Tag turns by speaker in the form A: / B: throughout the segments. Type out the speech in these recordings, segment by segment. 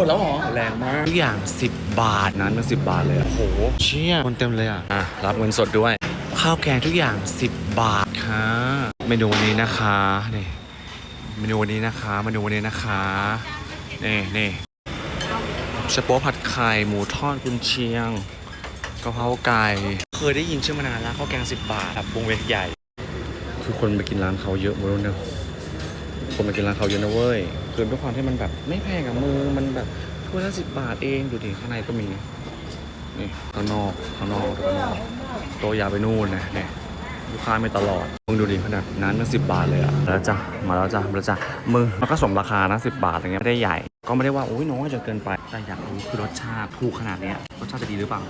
A: มดแล้วเหรอ
B: แรงมากทุกอย่าง 10 บาทนั้นมัน10 บาทเลยอะโอ้โห เชี่ยคนเต็มเลยอะ อะ รับเงินสดด้วย ข้าวแกงทุกอย่าง 10 บาทค่ะเมนูวันนี้นะคะนี่เมนูวันนี้นะคะเมนูวันนี้นะคะนี่นี่สโป๊ผัดไข่หมูทอดกุนเชียงกะเพราไก่เคยได้ยินชื่อมานานแล้วข้าวแกง 10 บาทแบบวงเวียนใหญ่ คือคนไปกินร้านเขาเยอะหมดแล้วเนอะ คนไปกินร้านเขาเยอะนะเว้ยคือด้วยความที่มันแบบไม่แพงกับมือมันแบบถ้วยละสิบบาทเองดูดิข้างในก็มีนี่ข้างนอกข้างนอกข้างนอกโตวยาวไปนู่นนะเนี่ยลูกค้าไม่ตลอดมึงดูดิขนาดนั้นมันสิบบาทเลยอะมาแล้วจ้ะมาแล้วจ้ะมาแล้วจ้ะมือมันก็สมราคานะสิบบาทอย่างเงี้ยไม่ได้ใหญ่ ก็ไม่ได้ว่าโอ้ยน้อยจนเกินไปแต่อยากรู้คือรสชาติถูกขนาดเนี้ยรสชาติจะดีหรือเปล่า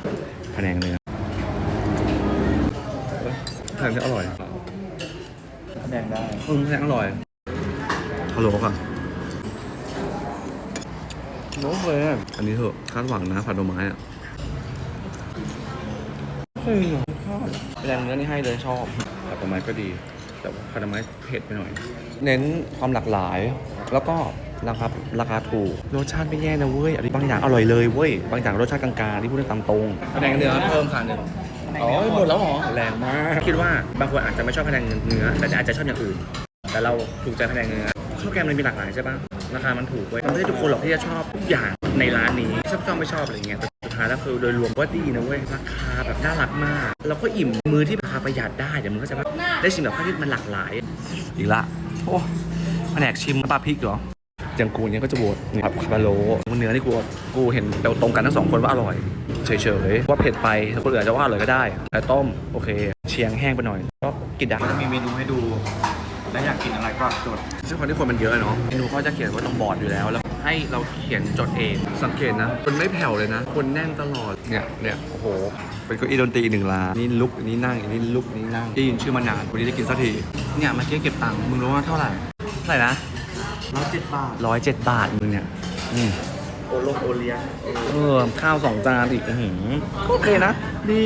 B: แผนงเนื้อแผนงเนื้ออร่อย
A: แดงได้
B: อืมแพงอร่อย ฮัลโหลค่ะโน้ตเลยอันนี้เถอะคาดหวังนะผัดหน่อไม้อะเฮ้ยชอบแรงเนื้อนี่ให้เลยชอบผัดหน่อไม้ก็ดี แต่ว่าผัดหน่อไม้เผ็ดไปหน่อย เน้นความหลากหลาย แล้วก็ราคาราคาถูกรสชาติไม่แย่นะเว้ยอันนี้บางอย่างอร่อยเลยเว้ยบางอย่างรสชาติกลางๆที่พูดได้ตามตรงแผนงเนื้อเพิ่มค่ะหนึ่ง
A: อ๋อหมดแล้วเหรอ
B: แรงมากคิดว่าบางคนอาจจะไม่ชอบพะแนงเนื้อแต่อาจจะชอบอย่างอื่น แต่เราถูกใจพะแนงเนื้อ ข้าวแกงมันมีหลากหลายใช่ปะราคามันถูกเว้ยมันไม่ใช่ทุกคนหรอกที่จะชอบทุกอย่างในร้านนี้ชอบชอบไม่ชอบอะไรเงี้ยแต่สุดท้ายแล้วคือโดยรวมว่าดีนะเว้ยราคาแบบน่ารักมากแล้วก็อิ่มมือที่ราคาประหยัดได้เดี๋ยวมึงก็จะว่าได้ชิมแบบข้าวที่มันหลากหลาย อีกละโอ้แผนกชิมปลาพริกเหรออย่างกูเนี่ยก็จะโหวตนี่ครับคาบาโลเนื้อนี่กูกูเห็นเราตรงกันทั้งสองคนว่าอร่อยเฉยๆว่าเผ็ดไปคนอื่นจจะว่าอร่อยก็ได้แต่ต้มโอเค เชียงแห้งไปหน่อย ก็กินได้
A: จะมีเมนูให้ดู และอยากกินอะไรก็จด
B: ด้วยความที่คนมันเยอะเนาะเมนูเขาจะเขียนไว่าต้องบอร์ดอยู่แล้ว แล้วให้เราเขียนจดเอง สังเกตนะคนไม่แผ่วเลยนะ คนแน่นตลอด เนี่ยเนี่ยโอ้โห เป็นเก้าอี้ดนตรีหนึ่งลานนี่ลุกอันนี้นั่งอันนี้ลุกอันนี้นั่งได้ยินชื่อมานานวันนี้ได้กินสักที เนี่ยเมื่อกี้เก็บตังค์ มึงรู้ว่าเท่าไหร่ เท่าไหร่นะ
A: ร้อยเจ็ดบาท
B: ร้อยเจ็ดบาทมึงเนี่ยอืม
A: โอโลโอเลียง
B: เออข้าวสองจานอีกอื้อหือก็โอเคนะ ดี